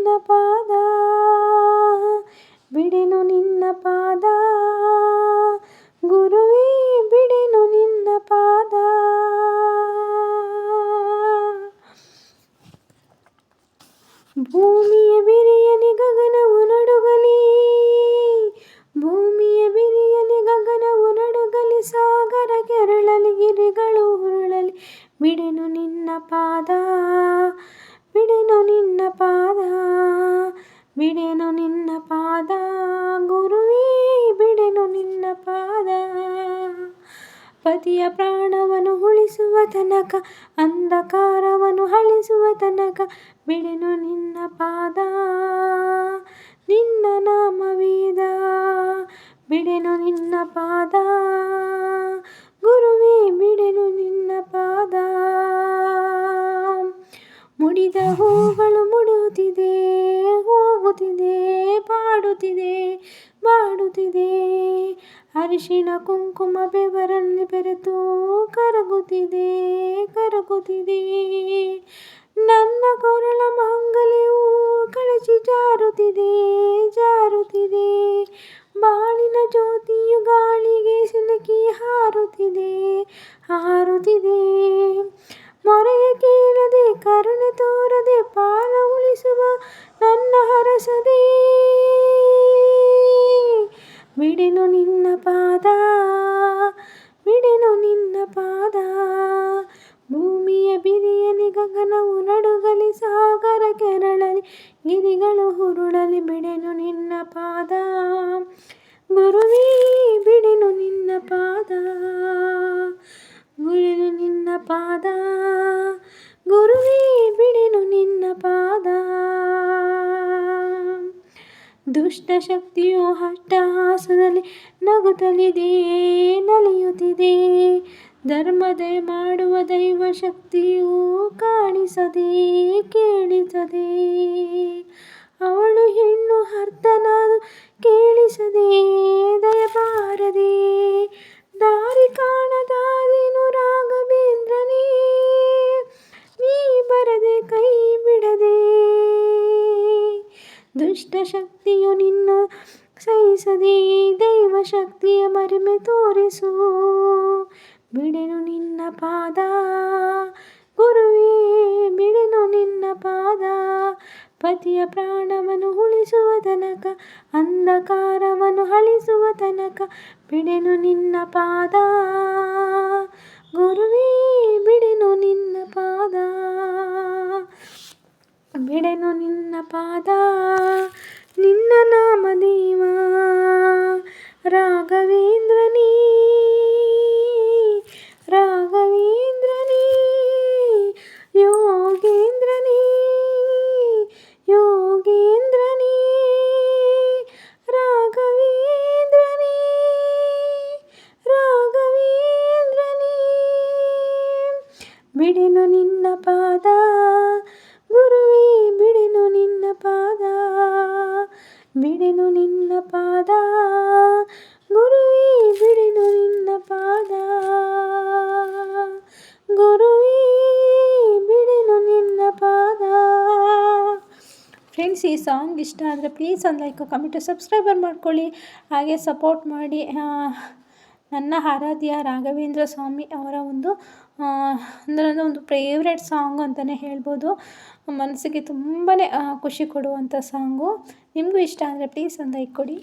ನಿನ್ನ ಪಾದ, ಬಿಡೆನು ನಿನ್ನ ಪಾದ. ಗುರುವೇ, ಬಿಡೆನು ನಿನ್ನ ಪಾದ. ಭೂಮಿಯ ಬಿರಿಯಲಿ ಗಗನವು ನಡುಗಲಿ, ಭೂಮಿಯ ಬಿರಿಯನಿ ಗಗನವು ನಡುಗಲಿ, ಸಾಗರ ಕೆರಳಲಿ, ಗಿರಿಗಳು ಹುರುಳಲಿ ಬಿಡೆನು ನಿನ್ನ ಪಾದ. ಗುರುವೇ, ಬಿಡೆನು ನಿನ್ನ ಪಾದ. ಪತಿಯ ಪ್ರಾಣವನ್ನು ಉಳಿಸುವ ತನಕ, ಅಂಧಕಾರವನ್ನು ಅಳಿಸುವ ತನಕ ಬಿಡೆನು ನಿನ್ನ ಪಾದ. ನಿನ್ನ ನಾಮವೇದ, ಬಿಡೆನು ನಿನ್ನ ಪಾದ. ಹೂಗಳು ಮುಡುತ್ತಿದೆ ಹೋಗುತ್ತಿದೆ ಬಾಡುತ್ತಿದೆ ಬಾಡುತ್ತಿದೆ. ಅರಿಶಿನ ಕುಂಕುಮ ಬೆವರಲ್ಲಿ ಬೆರೆತು ಕರಗುತ್ತಿದೆ ಕರಗುತ್ತಿದೆ. ನನ್ನ ಕೊರಳ ಮಾಂಗಲ್ಯವು ಕಳಚಿ ಜಾರುತ್ತಿದೆ ಜಾರುತ್ತಿದೆ. ಬಾಳಿನ ಜ್ಯೋತಿಯು ಗಾಳಿಗೆ ಸಿಲುಕಿ ಹಾರುತ್ತಿದೆ ಹಾರುತ್ತಿದೆ. ಗಗನವು ನಡುಗಲಿ ಸಾಗರ ಕೆರಳಲಿ, ಗಿರಿಗಳು ಹುರುಳಲಿ, ಬಿಡೆನು ನಿನ್ನ ಪಾದ, ಗುರುವೀ, ಬಿಡೆನು ನಿನ್ನ ಪಾದ ಗುರುನು ನಿನ್ನ ಪಾದ, ಗುರುವೀ, ಬಿಡೆನು ನಿನ್ನ ಪಾದ. ದುಷ್ಟ ಶಕ್ತಿಯು ಹಟ್ಟಹಾಸದಲ್ಲಿ ನಗುತ್ತಲಿದೆ, ನಲಿಯುತ್ತಿದೆ. ಧರ್ಮದೆ ಮಾಡುವ ದೈವ ಶಕ್ತಿಯು ಕಾಣಿಸದೆ ಕೇಳಿಸದೆ. ಅವಳು ಹೆಣ್ಣು ಅರ್ಥನಾದು ಕೇಳಿಸದೆ ದಯಬಾರದೆ ದಾರಿ ಕಾಣದಾದೇನು ರಾಘವೇಂದ್ರನೇ? ನೀ ಬರದೆ ಕೈ ಬಿಡದೆ. ದುಷ್ಟ ಶಕ್ತಿಯು ನಿನ್ನ ಸಹಿಸದೆ ದೈವ ಶಕ್ತಿಯ ಮರಿಮೆ ತೋರಿಸು. ಬಿಡೆನು ನಿನ್ನ ಪಾದ. ಗುರುವೇ, ಬಿಡೆನು ನಿನ್ನ ಪಾದ. ಪತಿಯ ಪ್ರಾಣವನ್ನು ಉಳಿಸುವ ತನಕ, ಅಂಧಕಾರವನ್ನು ಅಳಿಸುವ ತನಕ ಬಿಡೆನು ನಿನ್ನ ಪಾದ. ಗುರುವೇ, ಬಿಡೆನು ನಿನ್ನ ಪಾದ. ಬಿಡೆನು ನಿನ್ನ ಪಾದ. ನಿನ್ನ ನಾಮದೇವ ರಾಘವೇಂದ್ರನೇ ಬಿಡೆನು ನಿನ್ನ ಪಾದ. ಗುರುವಿ, ಬಿಡೆನು ನಿನ್ನ ಪಾದ. ಬಿಡೆನು ನಿನ್ನ ಪಾದ. ಗುರುವಿ, ಬಿಡೆನು ನಿನ್ನ ಪಾದ. ಗುರುವಿ, ಬಿಡೆನು ನಿನ್ನ ಪಾದ. ಫ್ರೆಂಡ್ಸ್ ಈ ಸಾಂಗ್ ಇಷ್ಟ ಆದರೆ ಪ್ಲೀಸ್ ಒಂದು ಲೈಕ್ ಕಮೆಂಟು ಸಬ್ಸ್ಕ್ರೈಬರ್ ಮಾಡ್ಕೊಳ್ಳಿ. ಹಾಗೆ ಸಪೋರ್ಟ್ ಮಾಡಿ. ನನ್ನ ಆರಾಧ್ಯ ರಾಘವೇಂದ್ರ ಸ್ವಾಮಿ ಅವರ ಒಂದು ಅಂದರೆ ಒಂದು ಫೇವ್ರೆಟ್ ಸಾಂಗ್ ಅಂತಲೇ ಹೇಳ್ಬೋದು. ಮನಸ್ಸಿಗೆ ತುಂಬಾ ಖುಷಿ ಕೊಡುವಂಥ ಸಾಂಗು ನಿಮಗೂ ಇಷ್ಟ ಅಂದರೆ ಪ್ಲೀಸ್ ಒಂದು ಲೈಕ್ ಕೊಡಿ.